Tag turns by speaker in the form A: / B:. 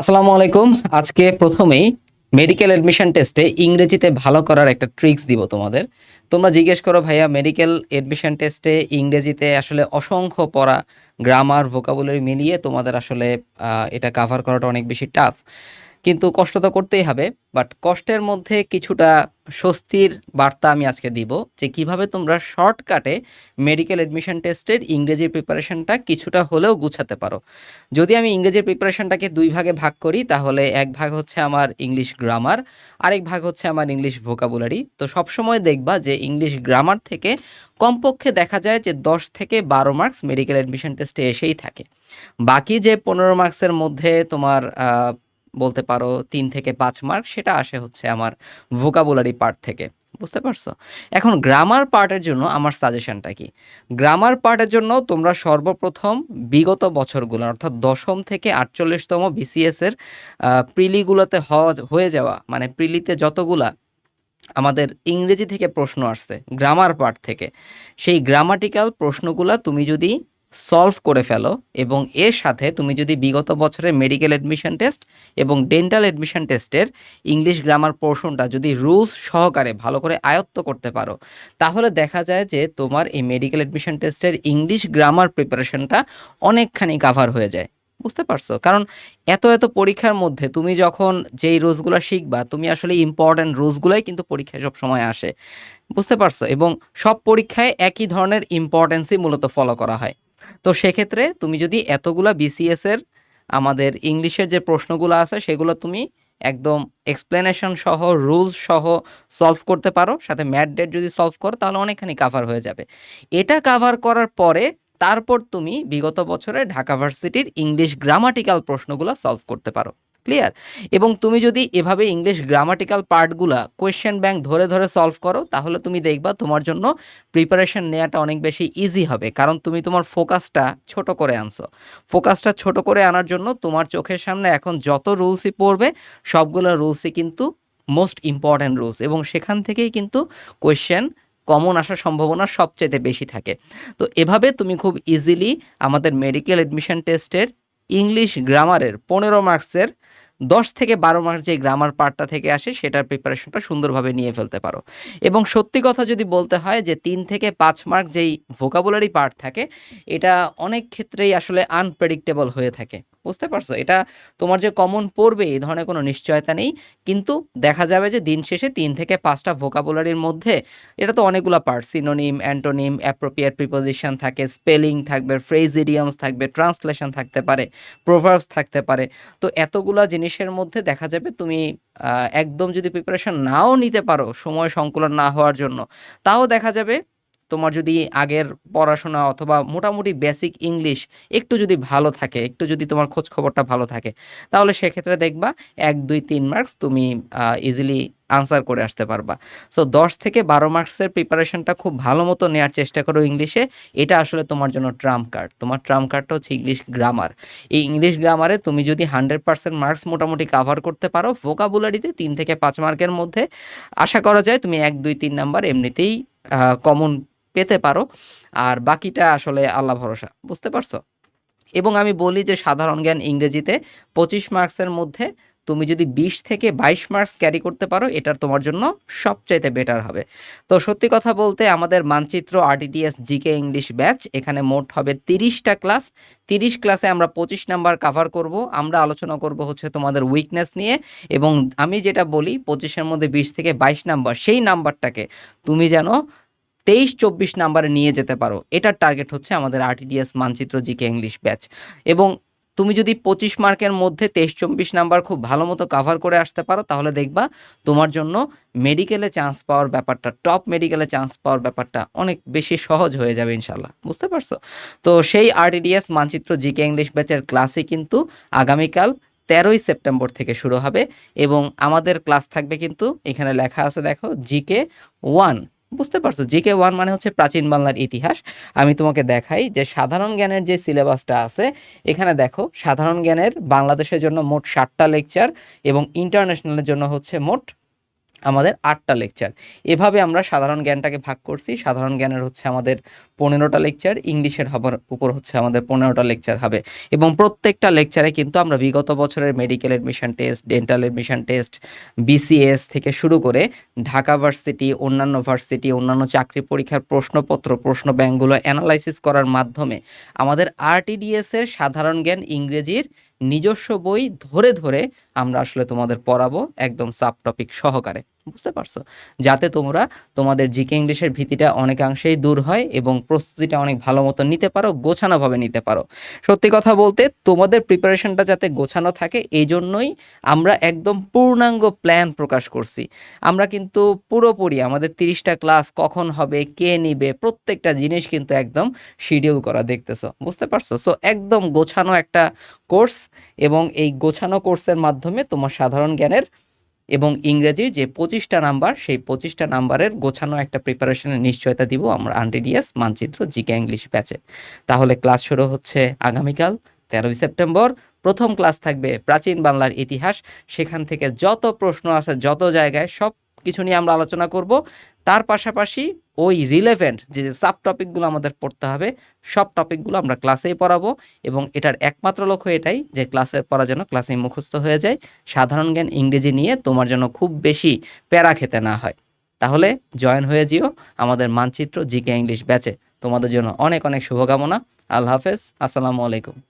A: আসসালামু আলাইকুম। আজকে প্রথমেই মেডিকেল অ্যাডমিশন টেস্টে ইংরেজিতে ভালো করার একটা ট্রিক্স দিব তোমাদের। তোমরা জিজ্ঞেস করো, ভাইয়া মেডিকেল অ্যাডমিশন টেস্টে ইংরেজিতে আসলে অসংখ্য পড়া গ্রামার ভোকাবুলারি মিলিয়ে তোমাদের আসলে এটা কাভার করাটা অনেক বেশি টাফ কিন্তু কষ্ট তো করতেই হবে বাট কষ্টের মধ্যে কিছুটা স্বস্তির বার্তা আমি আজকে দিব যে কীভাবে তোমরা শর্টকাটে মেডিকেল অ্যাডমিশন টেস্টের ইংরেজির প্রিপারেশনটা কিছুটা হলেও গুছাতে পারো। যদি আমি ইংরেজির প্রিপারেশনটাকে দুই ভাগে ভাগ করি, তাহলে এক ভাগ হচ্ছে আমার ইংলিশ গ্রামার আরেক ভাগ হচ্ছে আমার ইংলিশ ভোকাবুলারি তো সবসময় দেখবা যে ইংলিশ গ্রামার থেকে কমপক্ষে দেখা যায় যে দশ থেকে বারো মার্কস মেডিকেল অ্যাডমিশন টেস্টে এসেই থাকে। বাকি যে পনেরো মার্কসের মধ্যে তোমার বলতে পারো তিন থেকে পাঁচ মার্ক সেটা আসে হচ্ছে আমার ভোকাবুলারি পার্ট থেকে। বুঝতে পারছ? এখন গ্রামার পার্টের জন্য আমার সাজেশনটা কি? গ্রামার পার্টের জন্য তোমরা সর্বপ্রথম বিগত বছরগুলো অর্থাৎ দশম থেকে আটচল্লিশতম বিসিএস এর আহ, প্রিলিগুলোতে হয়ে যাওয়া মানে প্রিলিতে যতগুলা আমাদের ইংরেজি থেকে প্রশ্ন আসছে গ্রামার পার্ট থেকে সেই গ্রামাটিক্যাল প্রশ্নগুলা তুমি যদি সলভ করে ফেলো এবং এর সাথে তুমি যদি বিগত বছরের মেডিকেল অ্যাডমিশন টেস্ট এবং ডেন্টাল অ্যাডমিশন টেস্টের ইংলিশ গ্রামার পোর্শনটা যদি রুলস সহকারে ভালো করে আয়ত্ত করতে পারো, তাহলে দেখা যায় যে তোমার এই মেডিকেল অ্যাডমিশন টেস্টের ইংলিশ গ্রামার প্রিপারেশনটা অনেকখানি কাভার হয়ে যায়। বুঝতে পারছ? কারণ এত এত পরীক্ষার মধ্যে তুমি যখন যেই রুলসগুলো শিখবা, তুমি আসলে ইম্পর্ট্যান্ট রুলসগুলোই কিন্তু পরীক্ষায় সব সময় আসে। বুঝতে পারছ? এবং সব পরীক্ষায় একই ধরনের ইম্পর্টেন্সই মূলত ফলো করা হয়। তো সেক্ষেত্রে তুমি যদি এতগুলা বিসিএস এর আমাদের ইংলিশের যে প্রশ্নগুলো আছে, সেগুলো তুমি একদম এক্সপ্লেনেশন সহ রুলস সহ সলভ করতে পারো। সাথে ম্যাট ডেট যদি সলভ করো, তাহলে অনেকখানি কাভার হয়ে যাবে। এটা কাভার করার পরে তারপর তুমি বিগত বছরে ঢাকা ভার্সিটির ইংলিশ গ্রামাটিক্যাল প্রশ্নগুলো সলভ করতে পারো। ক্লিয়ার এবং তুমি যদি এভাবে ইংলিশ গ্রামাটিক্যাল পার্টগুলা কোয়েশ্চেন ব্যাংক ধরে ধরে সলভ করো, তাহলে তুমি দেখবা তোমার জন্য প্রিপারেশন নেওয়াটা অনেক বেশি ইজি হবে। কারণ তুমি তোমার ফোকাসটা ছোট করে আনছো। ফোকাসটা ছোট করে আনার জন্য তোমার চোখের সামনে এখন যত রুলসই পড়বে, সবগুলো রুলসই কিন্তু মোস্ট ইম্পর্ট্যান্ট রুলস এবং সেখান থেকেই কিন্তু কোয়েশ্চেন কমন আসার সম্ভাবনা সবচেয়ে বেশি থাকে। তো এভাবে তুমি খুব ইজিলি আমাদের মেডিকেল অ্যাডমিশন টেস্টের ইংলিশ গ্রামারের পনেরো মার্কসের দশ থেকে বারো মার্কস যে গ্রামার পার্টটা থেকে আসে, সেটার প্রিপারেশনটা সুন্দরভাবে নিয়ে ফেলতে পারো। এবং সত্যি কথা যদি বলতে হয় যে তিন থেকে পাঁচ মার্ক যেই ভোকাবুলারি পার্ট থাকে, এটা অনেক ক্ষেত্রেই আসলে আনপ্রেডিক্টেবল হয়ে থাকে। বুঝতে পারছ? এটা তোমার যে কমন পড়বে, এই ধরনের কোনো নিশ্চয়তা নেই। কিন্তু দেখা যাবে যে দিন শেষে তিন থেকে পাঁচটা ভোকাবুলারির মধ্যে এটা তো অনেকগুলো part synonym antonym appropriate preposition থাকে স্পেলিং থাকবে ফ্রেজ ইডিয়ামস থাকবে ট্রান্সলেশন থাকতে পারে প্রোভার্বস থাকতে পারে। তো এতগুলা জিনিসের মধ্যে দেখা যাবে তুমি একদম যদি প্রিপারেশন নাও নিতে পারো, সময় সংকুলন না হওয়ার জন্য, তাও দেখা যাবে তোমার যদি আগের পড়াশোনা অথবা মোটামুটি বেসিক ইংলিশ একটু যদি ভালো থাকে, একটু যদি তোমার খোঁজ খবরটা ভালো থাকে, তাহলে সেক্ষেত্রে দেখবা এক, দুই, তিন মার্কস তুমি ইজিলি আনসার করে আসতে পারবা। সো দশ থেকে বারো মার্কসের প্রিপারেশনটা খুব ভালো মতো নেওয়ার চেষ্টা করো ইংলিশে এটা আসলে তোমার জন্য ট্রাম্প কার্ড তোমার ট্রাম্প কার্ডটা হচ্ছে ইংলিশ গ্রামার এই ইংলিশ গ্রামারে তুমি যদি হান্ড্রেড পার্সেন্ট মার্কস মোটামুটি কাভার করতে পারো ভোকাবুলারিতে তিন থেকে পাঁচ মার্কের মধ্যে, আশা করা যায় তুমি এক, দুই, তিন নাম্বার এমনিতেই কমন পেতে পারো। আর বাকিটা আসলে আল্লাহ ভরসা, বুঝতে পারছ? এবং আমি বলি যে সাধারণ জ্ঞান ইংরেজিতে পঁচিশ মার্কসের মধ্যে তুমি যদি বিশ থেকে বাইশ মার্কস ক্যারি করতে পারো, এটার তোমার জন্য সবচাইতে বেটার হবে। তো সত্যি কথা বলতে আমাদের মানচিত্র আরটিটিএস জিকে ইংলিশ ব্যাচ, এখানে মোট হবে তিরিশটা ক্লাস। তিরিশ ক্লাসে আমরা পঁচিশ নাম্বার কাভার করব। আমরা আলোচনা করব হচ্ছে তোমাদের উইকনেস নিয়ে। এবং আমি যেটা বলি, পঁচিশের মধ্যে বিশ থেকে বাইশ নাম্বার, সেই নাম্বারটাকে তুমি যেন তেইশ চব্বিশ নাম্বারে নিয়ে যেতে পারো। এটার টার্গেট হচ্ছে আমাদের আরটিডিএস মানচিত্র জিকে ইংলিশ ব্যাচ এবং তুমি যদি পঁচিশ মার্কের মধ্যে তেইশ চব্বিশ নাম্বার খুব ভালো মতো কাভার করে আসতে পারো, তাহলে দেখবা তোমার জন্য মেডিকেলে চান্স পাওয়ার ব্যাপারটা টপ মেডিকেলে চান্স পাওয়ার ব্যাপারটা অনেক বেশি সহজ হয়ে যাবে ইনশাল্লাহ বুঝতে পারছ? তো সেই আরটিডিএস মানচিত্র জিকে ইংলিশ ব্যাচের ক্লাসে কিন্তু আগামীকাল তেরোই সেপ্টেম্বর থেকে শুরু হবে এবং আমাদের ক্লাস থাকবে কিন্তু এখানে লেখা আছে দেখো, জিকে ওয়ান। বুঝতে পারছ? জি কে ওয়ান মানে হচ্ছে প্রাচীন বাংলার ইতিহাস। আমি তোমাকে দেখাই যে সাধারণ জ্ঞানের যে সিলেবাসটা আছে, এখানে দেখো, সাধারণ জ্ঞানের বাংলাদেশের জন্য মোট ষাটটা লেকচার এবং ইন্টারন্যাশনালের জন্য হচ্ছে মোট আমাদের আটটা লেকচার এভাবে আমরা সাধারণ জ্ঞানটাকে ভাগ করছি। সাধারণ জ্ঞানের হচ্ছে আমাদের পনেরোটা লেকচার ইংলিশের হবার উপর হচ্ছে আমাদের পনেরোটা লেকচার হবে। এবং প্রত্যেকটা লেকচারে কিন্তু আমরা বিগত বছরের medical admission test dental admission test BCS থেকে শুরু করে ঢাকা ভার্সিটি অন্যান্য ভার্সিটি অন্যান্য চাকরি পরীক্ষার প্রশ্নপত্র প্রশ্ন ব্যাংকগুলো অ্যানালাইসিস করার মাধ্যমে আমাদের আরটিডিএস এর সাধারণ জ্ঞান ইংরেজির নিজস্ব বই ধরে ধরে আমরা আসলে তোমাদের পড়াবো একদম সাব টপিক সহকারে। বুঝতে পারছ? যাতে তোমরা, তোমাদের জিকে ইংলিশের ভীতিটা অনেকাংশেই দূর হয় এবং প্রস্তুতিটা অনেক ভালো মতো নিতে পারো, গোছানোভাবে নিতে পারো। সত্যি কথা বলতে, তোমাদের প্রিপারেশনটা যাতে গোছানো থাকে এই জন্যই আমরা একদম পূর্ণাঙ্গ প্ল্যান প্রকাশ করছি। আমরা কিন্তু পুরোপুরি আমাদের তিরিশটা ক্লাস কখন হবে, কে নিবে, প্রত্যেকটা জিনিস কিন্তু একদম শিডিউল করা দেখতেছো। বুঝতে পারছ? সো একদম গোছানো একটা কোর্স এবং এই গোছানো কোর্সের মাধ্যমে তোমার সাধারণ জ্ঞানের এবং ইংরেজির যে পঁচিশটা নাম্বার, সেই পঁচিশটা নাম্বারের গোছানো একটা প্রিপারেশনের নিশ্চয়তা দিব আমরা আনটিডিএস মানচিত্র জিকে ইংলিশ ব্যাচে তাহলে ক্লাস শুরু হচ্ছে আগামীকাল, তেরোই সেপ্টেম্বর। প্রথম ক্লাস থাকবে প্রাচীন বাংলার ইতিহাস। সেখান থেকে যত প্রশ্ন আসে, যত জায়গায় সব কিছু নিয়ে আমরা আলোচনা করব। তার পাশাপাশি ওই রিলেভেন্ট যে সাব টপিকগুলো আমাদের পড়তে হবে, সব টপিকগুলো আমরা ক্লাসেই পড়াবো এবং এটার একমাত্র লক্ষ্য এটাই যে ক্লাসের পড়া যেন ক্লাসে মুখস্থ হয়ে যায়। সাধারণ জ্ঞান ইংরেজি নিয়ে তোমার যেন খুব বেশি প্যারা খেতে না হয়। তাহলে জয়েন হয়ে যেও আমাদের মানচিত্র জিকে ইংলিশ ব্যাচে। তোমাদের জন্য অনেক অনেক শুভকামনা। আল্লাহ হাফেজ। আসসালামু আলাইকুম।